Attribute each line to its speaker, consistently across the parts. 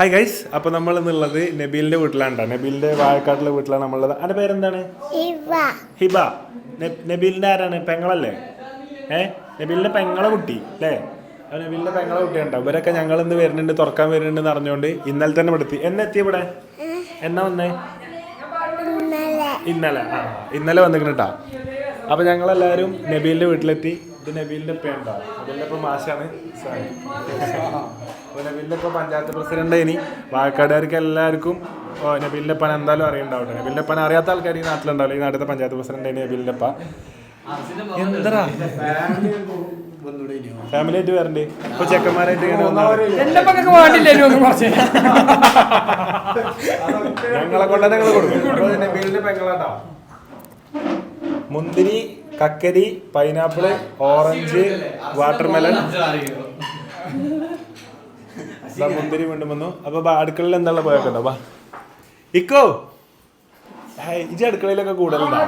Speaker 1: Hi guys അപ്പൊ നമ്മൾ എന്നുള്ളത് നബീലിന്റെ വീട്ടിലാണ് ട്ടോ. നബീലിന്റെ വാഴക്കാട്ടിലെ വീട്ടിലാണ് നമ്മളുള്ളത്. അതിന്റെ പേരെന്താണ്? ഹിബ. നബീലിന്റെ ആരാണ്? പെങ്ങളല്ലേ? ഏ? നബീലിന്റെ പെങ്ങളെ കുട്ടി അല്ലേ ആ നബീലിന്റെ പെങ്ങളെ കുട്ടിയുണ്ടോ. ഇവരൊക്കെ ഞങ്ങൾ ഇന്ന് വരുന്നുണ്ട് തുറക്കാൻ വരുന്നുണ്ട് എന്ന് അറിഞ്ഞുകൊണ്ട് ഇന്നലെ തന്നെ ഇവിടെ എത്തി എന്നെ എത്തി ഇവിടെ? എന്നാ വന്നേ?
Speaker 2: ഇന്നലെ.
Speaker 1: ഇന്നലെ. ആ ഇന്നലെ വന്നിട്ടാ അപ്പൊ ഞങ്ങളെല്ലാവരും നബീലിന്റെ വീട്ടിലെത്തി. ഇത് നബീലിന്റെ പേണ്ട നബീലിന്റെ ഇപ്പൊ മാഷാണ്. സാരി. അപ്പൊ നബീലിന്റെ ഇപ്പൊ പഞ്ചായത്ത് പ്രസിഡന്റ് ഇനി വാഴക്കാടുകാർക്ക് എല്ലാവർക്കും നബീലിന്റെ പന എന്തായാലും അറിയണ്ടാവട്ടെ. നബീലിന്റെ പന അറിയാത്ത ആൾക്കാർ ഈ നാട്ടിലുണ്ടാവില്ല? ഈ നാട്ടിലത്തെ പഞ്ചായത്ത് പ്രസിഡന്റ് നബീലിന്റെ പ എന്താ ഫാമിലി ആയിട്ട് വരണ്ടേ? ഇപ്പൊ ചെക്കന്മാരായിട്ട് ഞങ്ങളെ കൊണ്ട് തന്നെ ഞങ്ങൾ കൊടുക്കും മുന്തിരി കക്കരി പൈനാപ്പിൾ ഓറഞ്ച് വാട്ടർമെലൺ മുന്തിരി വീണ്ടും വന്നു അപ്പൊ അടുക്കളയിൽ എന്താണ് പോയൊക്കെ ബാ ഇക്കോ ഇജ് അടുക്കളയിലൊക്കെ കൂടുതലുണ്ടോ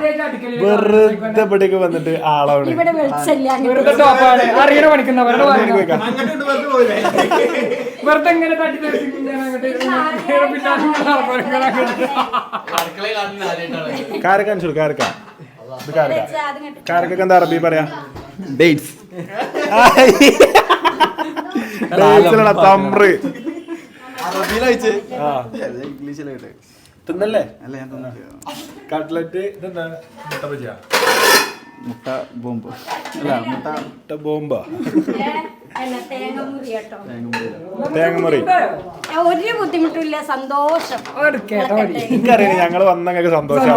Speaker 1: വെറുതെ ഇവിടേക്ക് വന്നിട്ട് ആളാണ്
Speaker 3: ഇവിടെ വെളിച്ചല്ല
Speaker 4: വെറുതെ ടോപ്പാണ് അറിയണ പഠിക്കുന്നവരുടെ
Speaker 1: അങ്ങോട്ട് പോയിക്കാം.
Speaker 4: വെറുതെ ഇങ്ങനെ തട്ടി തെറിച്ച് ഇങ്ങനെ അങ്ങോട്ട് പിന്നെ ആൾക്കാരെ അങ്ങോട്ട്.
Speaker 1: കാരക്ക കാണിച്ചു കാരക്ക ഇത് കാരക്ക. കാരക്കൊക്കെ എന്താ അറബി പറയാ?
Speaker 5: ഡേറ്റ്സ്
Speaker 1: തമ്പ്ര്.
Speaker 5: അറബിയിലയച്ച്.
Speaker 1: ആ.
Speaker 5: ഇംഗ്ലീഷിലായിട്ട്.
Speaker 1: തിന്നല്ലേ?
Speaker 5: അല്ല ഞാൻ
Speaker 1: കട്ട്ലറ്റ് ഇതെന്താ? മുട്ട ബജിയാ?
Speaker 5: മുട്ട ബോംബ്. അല്ല മുട്ട
Speaker 1: മുട്ട ബോംബാ? തേങ്ങമുറി
Speaker 3: ഒരു ബുദ്ധിമുട്ടില്ല സന്തോഷം.
Speaker 1: എനിക്കറിയാം ഞങ്ങൾ വന്ന
Speaker 4: സന്തോഷം.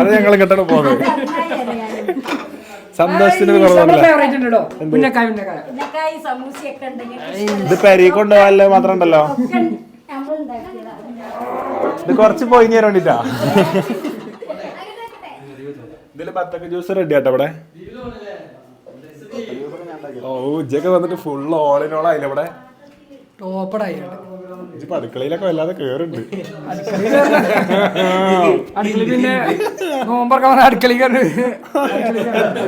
Speaker 1: അത് ഞങ്ങൾ കിട്ടണം പോകുന്നത്. സന്തോഷത്തിന് ഇത് പെരി കൊണ്ടുപോകാനല്ലേ മാത്രം ഉണ്ടല്ലോ ഇത് കുറച്ച് പോയി തരാൻ വേണ്ടിട്ടാ. ഇതിൽ ബത്തക്ക ജ്യൂസ് റെഡി ആട്ടോ ഇവിടെ. ഓ ഉജ്ജൊക്കെ വന്നിട്ട് ഫുൾ ഓളിനോളായില്ല ഇവിടെ?
Speaker 4: ടോപ്പടായിരുന്നു
Speaker 1: ഇജ്ജിപ്പോ അടുക്കളയിലൊക്കെ വല്ലാതെ കേറുണ്ട്.
Speaker 4: അടുക്കള പിന്നെ നോമ്പറക്കാൻ വന്ന അടുക്കള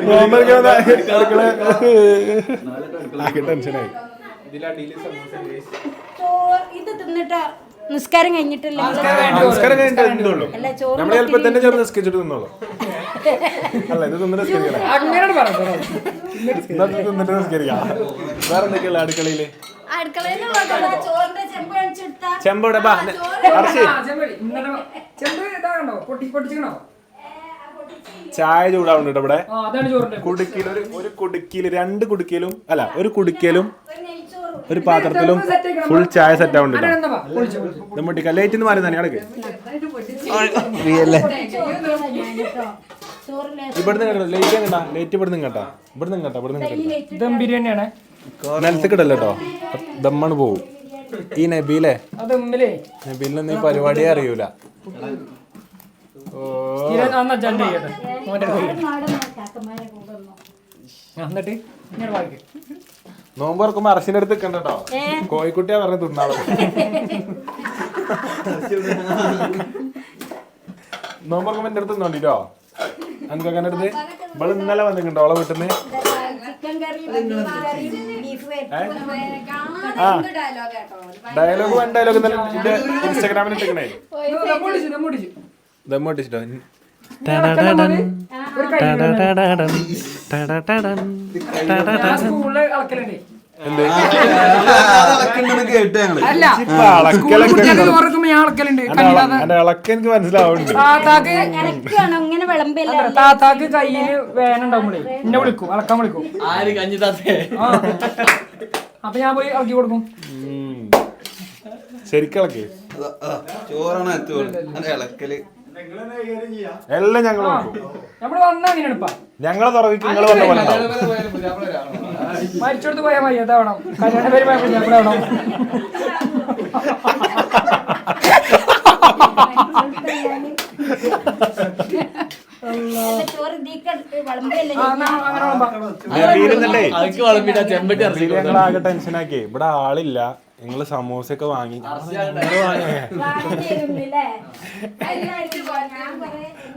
Speaker 1: നോമ്പൊക്കെ വന്നാ അടുക്കള ആകെ ടെൻഷനായി
Speaker 3: ചോറ് ഇത് തിന്നിട്ട് നിസ്കാരം കഴിഞ്ഞിട്ടില്ല?
Speaker 1: നമസ്കാരം കഴിഞ്ഞിട്ട് എന്തുള്ളൂ
Speaker 3: അല്ല ചോറ്
Speaker 1: നമ്മൾ ചിലപ്പോ തന്നെ ചെറുപ്പം നിസ്കരിച്ചിട്ട് തിന്നോളൂ. അല്ല ഇത് തിന്നിട്ട് നിസ്കരിക്കണം
Speaker 4: അങ്ങനെ പറഞ്ഞു
Speaker 1: എന്നാ ഇത് തിന്നിട്ട് നിസ്കരിക്കാം. വേറെ എന്തൊക്കെയുള്ള അടുക്കളയിൽ
Speaker 3: അടുക്കളയിലുള്ള ചോറിന്റെ ചെമ്പ് കാണിച്ചെടുത്താ
Speaker 1: ചെമ്പോടെ ബാ.
Speaker 4: ചെമ്പ് പൊട്ടി പൊട്ടിച്ചിക്കണോ
Speaker 1: ചായ ചൂടാവുന്നുണ്ട് ഇവിടെ.
Speaker 4: ആ അതാണ് ചോറിന്റെ.
Speaker 1: കുടുക്കിയിൽ ഒരു ഒരു കുടുക്കിയിൽ രണ്ട് കുടുക്കിയിലും അല്ല ഒരു കുടുക്കിയിലും
Speaker 3: ഒരു
Speaker 1: ഒരു പാത്രത്തിലും ഫുൾ ചായ സെറ്റ് ആവുന്നുണ്ട് നമ്മട്ടിക്ക ലൈറ്റ് എന്ന് മാറി തന്നെ
Speaker 3: കേട്ടോ
Speaker 1: ഇവിടുന്ന് കേട്ടോ ലൈറ്റ് കേട്ടാ ലൈറ്റ് ഇവിടുന്ന് കേട്ടാ ഇവിടുന്ന് കേട്ടാ ഇവിടുന്ന് കേട്ടോ
Speaker 4: ദം ബിരിയാണിയാണ്
Speaker 1: നിലത്ത് കിടല്ലോ കേട്ടോ ദമ്മണ് പോവും ഈ നബീലെ നബീലിനൊന്നും ഈ പരിപാടിയെ അറിയൂല
Speaker 4: എന്നിട്ട്
Speaker 1: നോമ്പ് തുറക്കുമ്പോ അറശിന്റെ അടുത്ത് നിൽക്കണ്ടോ കോഴിക്കുട്ടിയാ പറഞ്ഞ് തിന്നാളോ. നോമ്പ് തുറക്കുമ്പോ എന്റെ അടുത്ത് നിന്നോണ്ടിട്ടോ അനക്കൊക്കെ എന്റെ അടുത്ത്. ഇവൾ ഇന്നലെ വന്നിട്ടുണ്ടോ അവളെ വീട്ടിൽ
Speaker 3: chicken curry beef curry beef
Speaker 1: ആ. ഡയലോഗ് വൺ ഡയലോഗ് ഇന്നലെ ഇൻസ്റ്റാഗ്രാമിൽ ഇട്ടിക്കണേ. ദമ്മോട്ടിച്ചിട്ടോ എനിക്ക് മനസ്സിലാവുന്നുണ്ട്
Speaker 4: താത്താക്ക് കയ്യിൽ വേനുണ്ടാവുമ്പോഴേ എന്നെ വിളിക്കും അളക്കാൻ വിളിക്കും. അപ്പൊ ഞാൻ പോയി ഇളക്കി കൊടുക്കും
Speaker 1: ഉം. ശരിക്കിളക്ക്
Speaker 5: ചോറാണ് ഇളക്കൽ
Speaker 1: എല്ലാം ഞങ്ങൾ
Speaker 4: നമ്മൾ വന്നാ അങ്ങനെയാണ്
Speaker 1: ഞങ്ങളെ തുറവിക്ക് നിങ്ങൾ വന്ന പോലെ ഉണ്ടാവും.
Speaker 4: മരിച്ചെടുത്ത് പോയാൽ മതി അതാവണം. കല്യാണ പരിപാടി ഞമ്മളാവണം
Speaker 3: ചോറ്
Speaker 5: അതൊക്കെ ചെമ്പട്ടി
Speaker 1: ഞങ്ങൾ ആകെ ടെൻഷനാക്കി ഇവിടെ ആളില്ല. നിങ്ങൾ സമോസയൊക്കെ വാങ്ങി.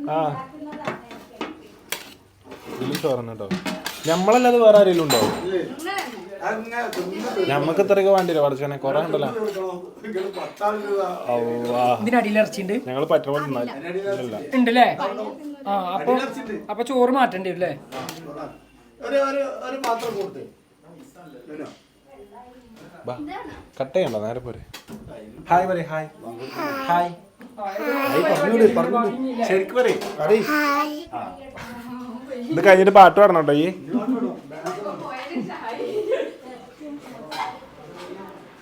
Speaker 1: ആ. ഇതിലും ചോറന്നു കേട്ടോ വേറെ ആരെങ്കിലും ഉണ്ടോ? നമ്മക്ക് ഇത്രയൊക്കെ വേണ്ടില്ല പഠിച്ചോനെ കൊറേ ഉണ്ടല്ലോ.
Speaker 4: ഞങ്ങൾ ആ അപ്പൊ അപ്പൊ ചോറ് മാറ്റേണ്ടി വരും അല്ലേ
Speaker 1: ബാ കട്ട് ചെയ്യണ്ട നേരെ പോരെ. ഹായ് പറയ് ഹായ് ഹായ് ശരിക്കും പറയ്. പറയ് ഇത് കഴിഞ്ഞിട്ട് പാട്ട് പാടണം കേട്ടോ ഈ?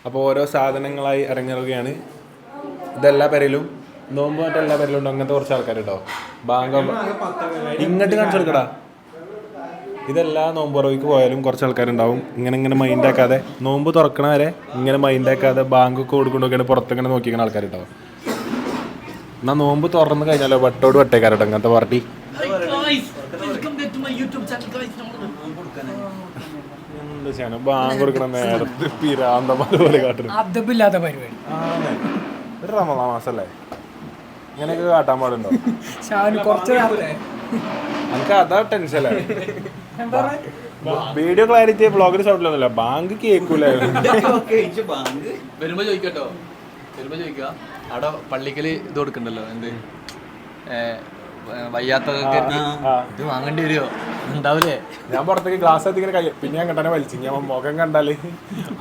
Speaker 1: അപ്പോൾ ഓരോ സാധനങ്ങളായി ഇറങ്ങിറുകയാണ് ഇതെല്ലാ പേരിലും നോമ്പ് മറ്റെല്ലാ പേരിലും ഉണ്ട്? അങ്ങനത്തെ കുറച്ച് ആൾക്കാരുണ്ടോ? ബാങ്ക് ഇങ്ങോട്ട് കാണിച്ചു കൊടുക്കടാ ഇതെല്ലാ നോമ്പ് തുറവിക്ക് പോയാലും കുറച്ച് ആൾക്കാരുണ്ടാവും. ഇങ്ങനെ ഇങ്ങനെ മൈൻഡ് ആക്കാതെ നോമ്പ് തുറക്കണ വരെ ഇങ്ങനെ മൈൻഡ് ആക്കാതെ ബാങ്ക് ഒക്കെ കൊടുക്കൊണ്ടൊക്കെയാണ് പുറത്തിങ്ങനെ നോക്കിക്കുന്ന ആൾക്കാരുണ്ടാവും. എന്നാ നോമ്പ് തുറന്നു കഴിഞ്ഞാലോ വട്ടോട് വട്ടേക്കാരട്ടോ അങ്ങനത്തെ പാർട്ടി ബാങ്ക് കൊടുക്കണ നേരത്തെ പിരാന്തമാര് പോലെ കാട്ടുന്നു
Speaker 4: പരിപാടി.
Speaker 1: ഒരു മാസല്ലേ? ഇങ്ങനെയൊക്കെ കാട്ടാൻ പാടുണ്ടോ?
Speaker 4: കുറച്ച്
Speaker 1: എനിക്ക് അതാ ടെൻഷനല്ലേ വീഡിയോ ക്ലാരിറ്റി ബ്ലോഗർ സൗണ്ടിലൊന്നുമില്ല. ബാങ്ക് കേൾക്കൂല
Speaker 5: വരുമ്പോ ചോദിക്കട്ടോ. വരുമ്പോ ചോദിക്കുക. അവിടെ പള്ളിക്കൽ ഇത് കൊടുക്കണ്ടല്ലോ? എന്ത്? വയ്യാത്തതൊക്കെ ഇത് വാങ്ങേണ്ടി വരുമോ ഉണ്ടാവില്ലേ?
Speaker 1: ഞാൻ പുറത്തേക്ക് ഗ്ലാസ് എത്തിക്കണ കയ്യ കൈ പിന്നെ ഞാൻ കണ്ടാനെ വലിച്ചു. ഞാൻ മുഖം കണ്ടാൽ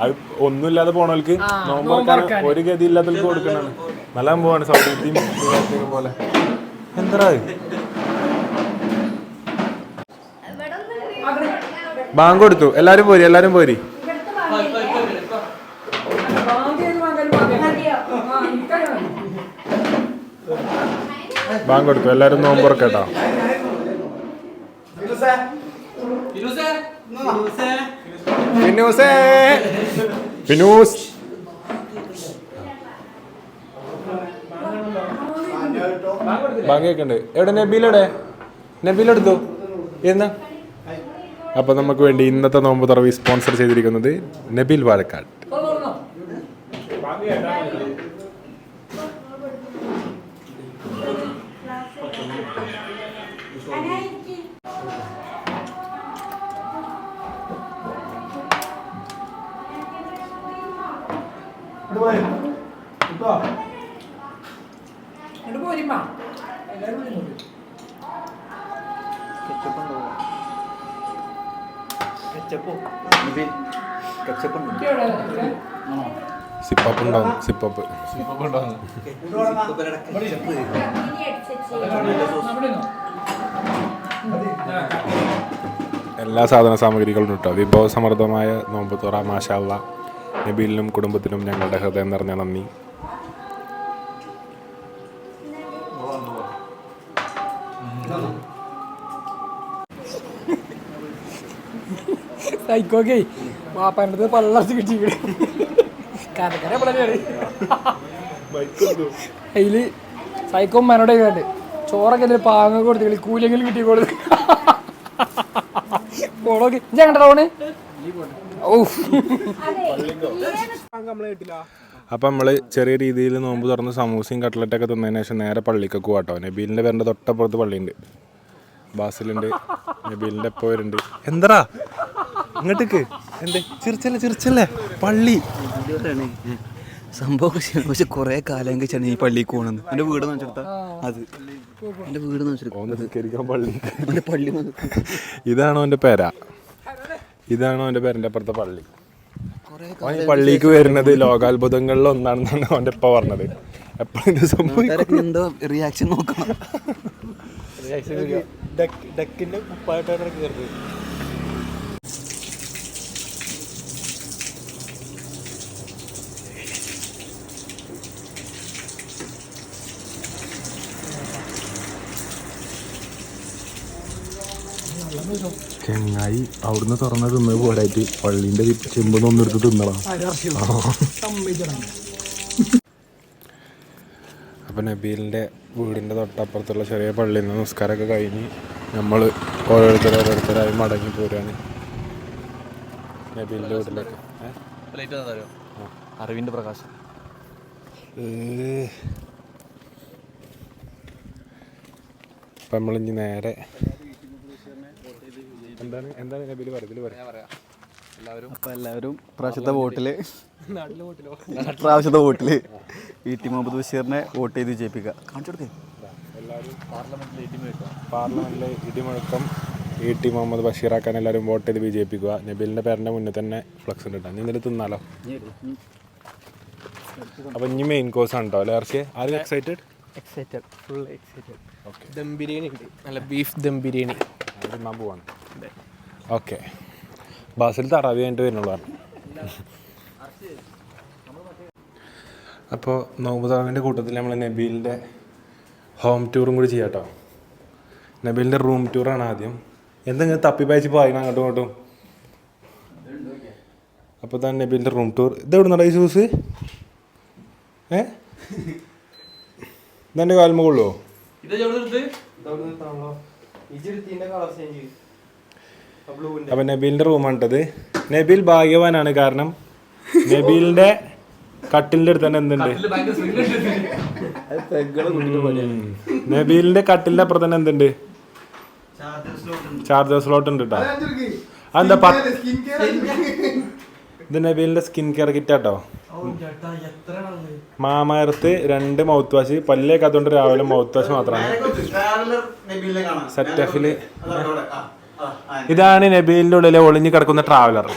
Speaker 1: അത് ഒന്നുമില്ലാതെ പോണവർക്ക് നോമ്പ്. ഒരു ഗതി ഇല്ലാത്തവർക്ക് കൊടുക്കണം നല്ല സംഭവമാണ് സൗദി പോലെ. എന്താ ബാങ്ക് കൊടുത്തു. എല്ലാരും പോരി എല്ലാരും പോരി. ബാങ്ക് കൊടുത്തു. എല്ലാരും നോമ്പ് തുറക്കട്ടോ പിന്നൂസേ പിന്നൂസ് ബാങ്ക് കേൾക്കണ്ട് എവിടെ? നബീലെവിടെ നബീലെടുത്തു എന്നാ അപ്പൊ നമുക്ക് വേണ്ടി ഇന്നത്തെ നോമ്പ് തുറവി സ്പോൺസർ ചെയ്തിരിക്കുന്നത് നബിൽ വാഴക്കാട്. സിപ്പപ്പ് ഉണ്ടാവും സിപ്പപ്പ്.
Speaker 4: അവിടെ നിന്നോ?
Speaker 1: എല്ലാ സാധന സാമഗ്രികളും കിട്ടും കേട്ടോ വിഭവസമൃദ്ധമായ നോമ്പ് തുറ മാഷാള്ള നബീലിനും കുടുംബത്തിനും ഞങ്ങളുടെ ഹൃദയം നിറഞ്ഞ നന്ദി.
Speaker 4: സൈക്കോക്കെ വാപ്പാന്റെ അടുത്ത് പള്ളർച്ച് കിട്ടിയിട്ട് കരക്കര പിള്ളേരാണ് അതിൽ സൈക്കോ മനോടെ കണ്ട് ചോറൊക്കെ എന്തെങ്കിലും പാങ്ങ കൊടുത്തു? കൂലെങ്കിലും കിട്ടി കൊടുത്ത് പോളോക്ക് ഞാൻ കണ്ടോ ഓണ് ഓ
Speaker 1: അപ്പം നമ്മൾ ചെറിയ രീതിയിൽ നോമ്പ് തുറന്ന് സമൂസയും കട്ട്ലറ്റൊക്കെ തിന്നതിന് ശേഷം നേരെ പള്ളിക്കൊക്കെ പോകാട്ടോ നബീലിന്റെ പേരിന്റെ തൊട്ടപ്പുറത്ത് പള്ളിയുണ്ട്. ബാസിലുണ്ട്. നബീലിന്റെ എപ്പോൾ വരുന്നുണ്ട് എന്താ ഇങ്ങോട്ടേക്ക്. എന്തേ? ചിരിച്ചല്ലേ ചിരിച്ചല്ലേ പള്ളി.
Speaker 5: സംഭവം. പക്ഷെ കുറെ കാലം കഴിച്ചാണ് ഈ പള്ളിക്ക് പോകണമെന്ന് എന്റെ വീട് വെച്ചെടുത്താ അത്. എന്റെ വീട്
Speaker 1: നിസ്കരിക്കാൻ പള്ളി. ഇതാണോ എന്റെ പേര? ഇതാണോ എന്റെ പേരന്റെ അപ്പുറത്തെ പള്ളി? പള്ളിക്ക് വരുന്നത് ലോകാത്ഭുതങ്ങളിൽ ഒന്നാണെന്നാണ് അവന്റെ ഇപ്പ പറഞ്ഞത്. എപ്പോഴും സംഭവിക്കും.
Speaker 5: എന്തോ റിയാക്ഷൻ നോക്കണം.
Speaker 1: ഡക്കിന്റെ കുപ്പായിട്ടാണ് കയറുന്നത് ചെങ്ങായി അവിടുന്ന് തുറന്ന് തിന്നത് പോരായിട്ട് പള്ളിന്റെ ചെമ്പ് ഒന്നെടുത്ത് തിന്നണം. അപ്പം നബീലിന്റെ വീടിന്റെ തൊട്ടപ്പുറത്തുള്ള ചെറിയ പള്ളിയിൽ നിന്ന് നിസ്കാരമൊക്കെ കഴിഞ്ഞ് നമ്മൾ ഓരോരുത്തർ ഓരോരുത്തരായി മടങ്ങി പോരാണ് നബീലിന്റെ വീട്ടിലേക്ക്?
Speaker 5: അറിവിന്റെ പ്രകാശം.
Speaker 1: അപ്പം നമ്മളിനി നേരെ എന്താണ്? എന്താണ് നബീൽ പറയത്തിൽ പറയാം.
Speaker 5: എല്ലാവരും.
Speaker 6: അപ്പോൾ എല്ലാവരും പ്രാവശ്യത്തെ വോട്ടിൽ പ്രാവശ്യത്തെ വോട്ടിൽ ഇ ടി മുഹമ്മദ് ബഷീറിനെ വോട്ട് ചെയ്ത് വിജയിപ്പിക്കുക. കാണിച്ചു കൊടുക്കേ.
Speaker 1: പാർലമെന്റിലെ ഇടിമുഴക്കം. ഇ ടി മുഹമ്മദ് ബഷീറാക്കാൻ എല്ലാവരും വോട്ട് ചെയ്ത് വിജയിപ്പിക്കുക. നബീലിന്റെ പേരന്റെ മുന്നിൽ തന്നെ ഫ്ലക്സ് ഉണ്ട് നീ എന്നിട്ട് തിന്നാലോ? അപ്പൊ ഇനി മെയിൻ കോഴ്സ് ആണ് കേട്ടോ അല്ലേ ആർക്കെ ആരും excited
Speaker 4: excited full excited dum biryani ഉണ്ട് നല്ല ബീഫ് ദം ബിരിയാണി.
Speaker 1: അത് തിന്നാൻ പോവാണ് ഓക്കെ. ബസ്സിൽ തറാവി കഴിഞ്ഞിട്ട് വരുന്നുള്ളതാണ് അപ്പോൾ നോമ്പുതാവിന്റെ കൂട്ടത്തിൽ നമ്മൾ നബീലിന്റെ ഹോം ടൂറും കൂടി ചെയ്യാം കേട്ടോ നബീലിന്റെ റൂം ടൂറാണ് ആദ്യം. എന്തെങ്കിലും തപ്പി പായിച്ച് പോയിക്കണം അങ്ങോട്ടും ഇങ്ങോട്ടും. അപ്പോൾ തന്നെ നബീലിന്റെ റൂം ടൂർ ഇത് എവിടെ നിന്നാണ് ഈ ഷൂസ് ഏ? ഇതെന്റെ
Speaker 5: ഇത് ചേഞ്ച് എടുത്ത്
Speaker 1: അപ്പൊ നബീലിന്റെ റൂമാണ് കേട്ടത് നബീൽ ഭാഗ്യവാനാണ് കാരണം നബീലിന്റെ കട്ടിലിന്റെ അടുത്ത് തന്നെ എന്തുണ്ട്. നബീലിന്റെ കട്ടിലിന്റെ അപ്പുറത്ത് തന്നെ എന്തുണ്ട്? ചാർജർ സ്ലോട്ട് ഉണ്ട്. കേട്ടോ അതെന്താ പത്ത് ഇത് നബീലിന്റെ സ്കിൻ കെയർ കിറ്റ് കേട്ടോ മാമാർത്ത് രണ്ട് മൗത്ത് വാഷ് പല്ലേ അതുകൊണ്ട് രാവിലെ മൗത്ത് വാഷ് മാത്രമാണ് സെറ്റഫിൽ ഇതാണ് നബീലിന്റെ ഉള്ളിലെ ഒളിഞ്ഞു കിടക്കുന്ന ട്രാവലർ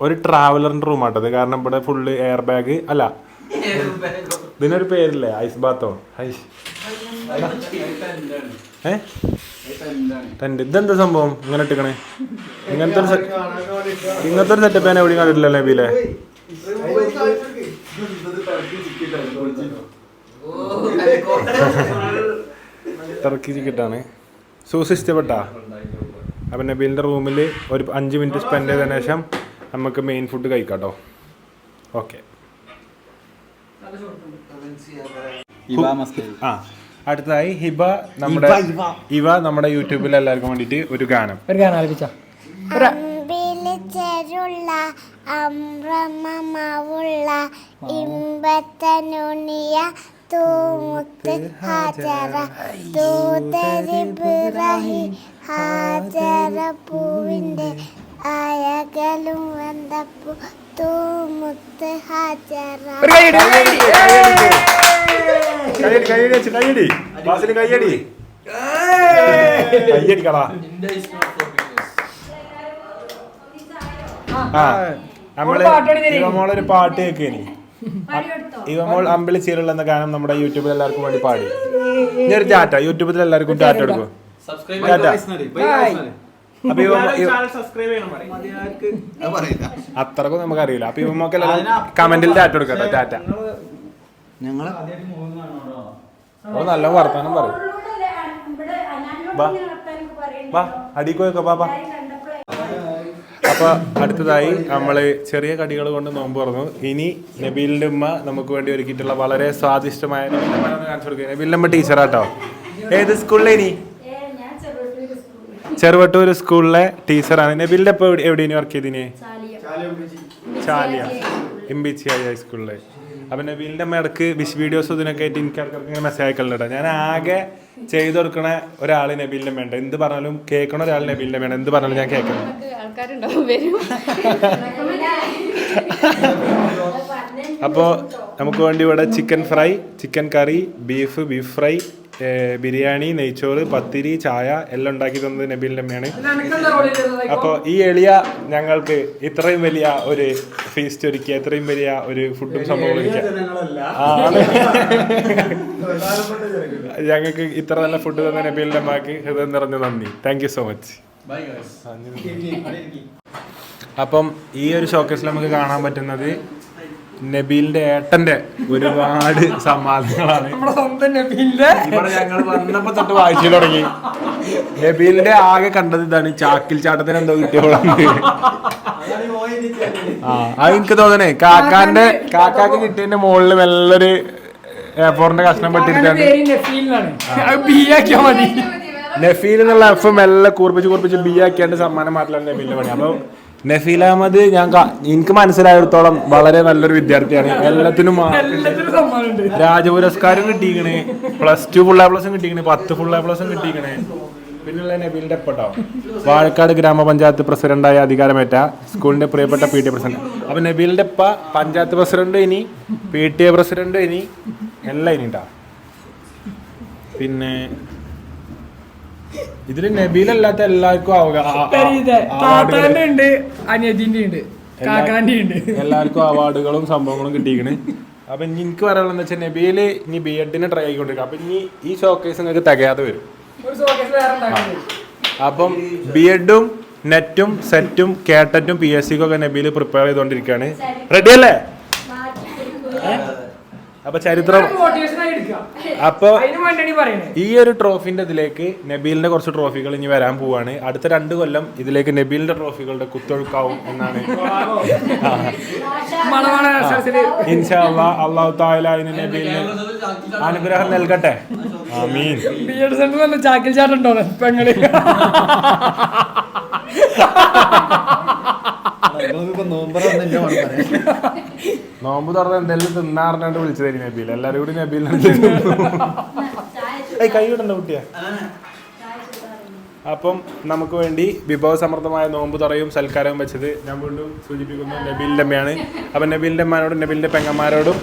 Speaker 1: ഒരു ട്രാവലറിന്റെ റൂം ആട്ടത് കാരണം ഇവിടെ ഫുള്ള് എയർ ബാഗ് അല്ല. ഇതിനൊരു പേരില്ലേ? ഐസ് ബാത്തോ ഐസ് ഏ? ടെന്റ് ഇതെന്താ സംഭവം? ഇങ്ങനെ ഇട്ടിക്കണേ? ഇങ്ങനത്തെ ഒരു ഇങ്ങനത്തെ ഒരു സെറ്റപ്പ് ഞാൻ എവിടെയും കണ്ടിട്ടില്ല നബീലെ. ടർക്കി ചിക്കറ്റാണ് സൂസ് ഇഷ്ടപ്പെട്ടാ? അപ്പം നബീലിന്റെ റൂമിൽ ഒരു അഞ്ച് മിനിറ്റ് സ്പെൻഡ് ചെയ്തതിനു ശേഷം നമുക്ക് മെയിൻ ഫുഡ് കഴിക്കാം കേട്ടോ ഓക്കെ ആ അടുത്തതായി ഹിബ നമ്മുടെ ഇവ നമ്മുടെ യൂട്യൂബിൽ എല്ലാവർക്കും വേണ്ടിയിട്ട് ഒരു ഗാനം.
Speaker 4: ഒരു ഗാനം ആലപിച്ച?
Speaker 2: ചെരുള്ള അമ്രമമാവുള്ള ഇമ്പത്തനുണിയ തൂമുത്ത് ഹാജറ തൂതരിബ്രാഹി ഹാജറ പൂവിന്റെ അയകലും വന്നപ്പൂ തൂമുത്ത് ഹാജറ
Speaker 4: ഒരു കൈയടി ഒരു
Speaker 1: കൈയടി വെച്ച് ബാസിന് ആ നമ്മൾ ഇവമോളൊരു പാട്ട് കേക്കേനി ഇവമോൾ അമ്പിളി ചീരുള്ള എന്ന ഗാനം നമ്മുടെ യൂട്യൂബിൽ എല്ലാവർക്കും വേണ്ടി പാടി. ഇനി ഒരു ടാറ്റ യൂട്യൂബിൽ എല്ലാവർക്കും ടാറ്റ
Speaker 5: Subscribe
Speaker 1: ടാറ്റ അപ്പൊ അത്രക്കും നമുക്ക് അറിയില്ല അപ്പൊ ഇവമ്മക്ക് കമന്റിൽ ടാറ്റ കൊടുക്കട്ടോ ടാറ്റ
Speaker 6: ഞങ്ങൾ
Speaker 1: ഓ നല്ല വർത്താനം പറയും. ബാ ബാ അപ്പൊ അടുത്തതായി നമ്മൾ ചെറിയ കടികൾ കൊണ്ട് നോമ്പ് തുറന്നു. ഇനി നബീലിന്റെ ഉമ്മ നമുക്ക് വേണ്ടി ഒരുക്കിയിട്ടുള്ള വളരെ സ്വാദിഷ്ടമായ കാണിച്ചു കൊടുക്കുക. നബീലിന്റെ ഉമ്മ ടീച്ചറാട്ടോ. ഏത് സ്കൂളിലെ ഇനി? ചെറുവട്ടൂർ സ്കൂളിലെ ടീച്ചറാണ്. നബിലിന്റെ ഇപ്പൊ എവിടെയാണ് വർക്ക് ചെയ്തിന്? ചാലിയ. എംബിച്ചി ഹൈസ്കൂളിലെ അപ്പൊ നബീലിന്റെ അമ്മ ഇടയ്ക്ക് വിഷ് വീഡിയോസ് ഇതിനൊക്കെ ആയിട്ട് എനിക്ക് ഇടയ്ക്ക് ഇങ്ങനെ മെസ്സേജ് അയക്കലുണ്ട് ഞാൻ ആകെ ചെയ്തു കൊടുക്കണ ഒരാൾ നബീലിന്റെ വേണ്ട എന്ത് പറഞ്ഞാലും കേൾക്കണ ഒരാൾ നബീലിന്റെ വേണ്ട എന്ത് പറഞ്ഞാലും ഞാൻ കേൾക്കണം.
Speaker 7: അപ്പോ
Speaker 1: അപ്പോൾ നമുക്ക് വേണ്ടി ഇവിടെ chicken fry chicken curry beef beef fry biryani നെയ്ച്ചോറ് പത്തിരി ചായ എല്ലാം ഉണ്ടാക്കി തന്നത് നബീലിന്റെ അമ്മയാണ്. അപ്പോൾ ഈ എളിയ ഞങ്ങൾക്ക് ഇത്രയും വലിയ ഒരു ഫീസ്റ്റ് ഒരുക്കിയ ഇത്രയും വലിയ ഒരു ഫുഡും സംഭവം. ഞങ്ങൾക്ക് ഇത്ര നല്ല ഫുഡ് തന്ന നബീലിന്റെ അമ്മയ്ക്ക് ഹൃദയം നിറഞ്ഞ നന്ദി. Thank you so much. അപ്പം ഈ ഒരു ഷോക്കേസിൽ നമുക്ക് കാണാൻ പറ്റുന്നത് നബീലിന്റെ ഏട്ടന്റെ ഒരുപാട് സമ്മാനങ്ങളാണ്
Speaker 4: നമ്മുടെ സ്വന്തം നബീലിന്റെ?
Speaker 1: ഇവിടെ ഞങ്ങൾ വന്നപ്പോ തൊട്ട് വായിച്ചു തുടങ്ങി. നബീലിന്റെ ആകെ കണ്ടത് ഇതാണ് ചാക്കിൽ ചാട്ടത്തിന് എന്തോ കിട്ടിയോളാം ആ അത് എനിക്ക് തോന്നണേ കാക്കാന്റെ കാക്കാക്ക് കിട്ടിയതിന്റെ മുകളിൽ നല്ലൊരു എഫോറിന്റെ കഷ്ണം
Speaker 4: പെട്ടിരിക്കാണ്
Speaker 1: നഫീൽ എന്നുള്ള എഫ് മെല്ലെ കൂർപ്പിച്ച് കൂർപ്പിച്ച് ബി ആക്കിയാണ്ട് സമ്മാനം മാറ്റില്ല നബീലിന്റെ പണി. അപ്പൊ നഫീൽ അഹമ്മദ് ഞാൻ എനിക്ക് മനസ്സിലായിടത്തോളം വളരെ നല്ലൊരു വിദ്യാർത്ഥിയാണ്. എല്ലാത്തിനും രാജ പുരസ്കാരം
Speaker 4: കിട്ടിയിക്കണേ സമ്മാനമുണ്ട്.
Speaker 1: രാജപുരസ്കാരം കിട്ടിക്കണേ പ്ലസ് ടു ഫുൾ എ പ്ലസും കിട്ടിക്കണേ പത്ത് ഫുൾ എ പ്ലസും കിട്ടിയിക്കണേ. പിന്നുള്ള നബീലിന്റെ എപ്പട്ടോ വാഴക്കാട് ഗ്രാമപഞ്ചായത്ത് പ്രസിഡന്റായ അധികാരമേറ്റ സ്കൂളിന്റെ പ്രിയപ്പെട്ട പി ടി എ പ്രസിഡന്റ്. അപ്പൊ നബീലിന്റെ ഉപ്പ പഞ്ചായത്ത് പ്രസിഡന്റ് ഇനി പി ടി എ പ്രസിഡന്റ് ഇനി എല്ലാം ഇനി പിന്നെ ഇതിൽ നബീലല്ലാത്ത എല്ലാവർക്കും അവകാശം
Speaker 4: താത്താന്റെ ഉണ്ട് അനിയത്തിന്റെ ഉണ്ട് കാക്കാന്റെ ഉണ്ട്.
Speaker 1: എല്ലാവർക്കും അവാർഡുകളും സംഭവങ്ങളും കിട്ടിയിരിക്കണ്. അപ്പൊ ഇനി എനിക്ക് പറയാനുള്ള വെച്ചാൽ നബീൽ ഇനി ബി എഡിനെ ട്രൈ ആയിക്കൊണ്ടിരിക്കും. അപ്പൊ ഇനി ഈ ഷോക്കേസ് നിങ്ങൾക്ക് തികയാതെ വരും. അപ്പം ബി എഡും നെറ്റും സെറ്റും കേട്ടറ്റും പി എസ് സിക്കും ഒക്കെ നബീൽ പ്രിപ്പയർ ചെയ്തുകൊണ്ടിരിക്കുകയാണ് റെഡി അല്ലേ? അപ്പൊ ചരിത്രം.
Speaker 4: മോട്ടിവേഷൻ ആയി എടുക്കാം.
Speaker 1: അപ്പൊ ഈ ഒരു ട്രോഫിന്റെ ഇതിലേക്ക് നബീലിന്റെ കുറച്ച് ട്രോഫികൾ ഇനി വരാൻ പോവാണ്. അടുത്ത രണ്ട് കൊല്ലം ഇതിലേക്ക് നബീലിന്റെ ട്രോഫികളുടെ കുത്തൊഴുക്കാവും എന്നാണ്. അള്ളാഹു താല അതിന് നബീലിന് അനുഗ്രഹം നൽകട്ടെ. ആമീൻ.
Speaker 4: ചാക്കിൽ ചാട്ടുണ്ടോ പെങ്ങൾ
Speaker 1: നോമ്പ് തുറന്ന് എന്തെങ്കിലും തിന്നാറിനാണ്ട് വിളിച്ചതായിരിക്കും നബീൽ. എല്ലാരും കൂടി നബീലിനെ കൈ വിടണ്ട കുട്ടിയാ. അപ്പം നമുക്ക് വേണ്ടി വിഭവസമൃദ്ധമായ നോമ്പ് തുറയും സൽക്കാരവും വെച്ചത് ഞാൻ വീണ്ടും സൂചിപ്പിക്കുന്നു നബീലിന്റെ അമ്മയാണ് അപ്പം നബീലിന്റെ അമ്മാനോടും നബീലിന്റെ പെങ്ങന്മാരോടും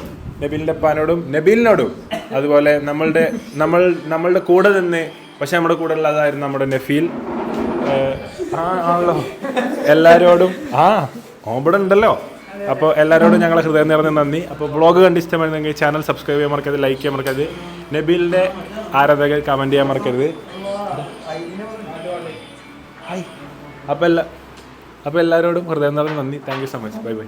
Speaker 1: നബീലിന്റെ അപ്പാനോടും നബീലിനോടും. അതുപോലെ നമ്മളുടെ നമ്മൾ നമ്മളുടെ കൂടെ നിന്ന് പക്ഷെ നമ്മുടെ കൂടെ ഉള്ളതായിരുന്നു നമ്മുടെ നഫീൽ. ആ ആണല്ലോ. എല്ലാവരോടും ആ ഓമ്പടെ ഉണ്ടല്ലോ. അപ്പോൾ എല്ലാവരോടും ഞങ്ങളെ ഹൃദയം നിറഞ്ഞ നന്ദി. അപ്പോൾ ബ്ലോഗ് കണ്ട് ഇഷ്ടമായിരുന്നെങ്കിൽ ചാനൽ സബ്സ്ക്രൈബ് ചെയ്യാൻ മറക്കരുത് ലൈക്ക് ചെയ്യാൻ മറക്കരുത്. നബീലിന്റെ ആരാധകർ കമന്റ് ചെയ്യാൻ മറക്കരുത്. അപ്പോൾ എല്ലാ അപ്പോൾ എല്ലാവരോടും ഹൃദയം നിറഞ്ഞ നന്ദി. Thank you so much bye bye